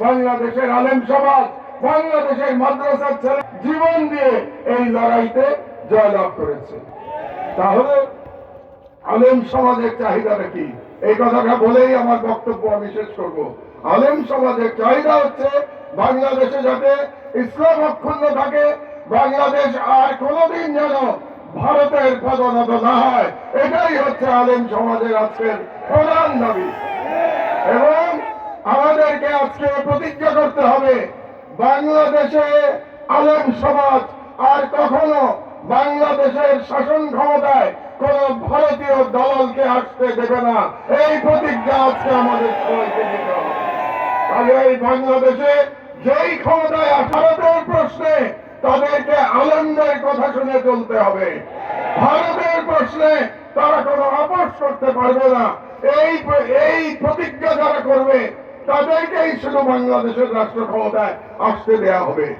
বাংলাদেশের আলেম সমাজ, বাংলাদেশের মাদ্রাসার ছেলে জীবন দিয়ে এই লড়াইতে জয়লাভ করেছে। তাহলে আলেম সমাজের চাহিদাটা কি? এই কথাটা বলেই আমার বক্তব্য আমি শেষ করব। আলেম সমাজের চাহিদা হচ্ছে বাংলাদেশে যাতে ইসলাম অক্ষুণ্ণ থাকে, বাংলাদেশ আর কোনোদিন যেন ভারতের পদনত না হয়। এটাই হচ্ছে আলেম সমাজের আজকের প্রধান দাবি। আমাদেরকে আজকে প্রতিজ্ঞা করতে হবে। বাংলাদেশে আলেম সমাজ আর কখনো বাংলাদেশের শাসন ক্ষমতায় কোন ভারতীয় দলকে আসতে দেবে না। এই প্রতিজ্ঞা আজকে আমাদের সবাইকে নিতে হবে। তাহলে এই বাংলাদেশে যেই ক্ষমতায় ভারতের প্রশ্নে তাদেরকে আনন্দের কথা শুনে চলতে হবে। ভারতের প্রশ্নে তারা কোনো আপোষ করতে পারবে না। এই এই প্রতিজ্ঞা যারা করবে তাদেরকেই শুধু বাংলাদেশের রাষ্ট্র ক্ষমতায় আসতে দেয়া হবে।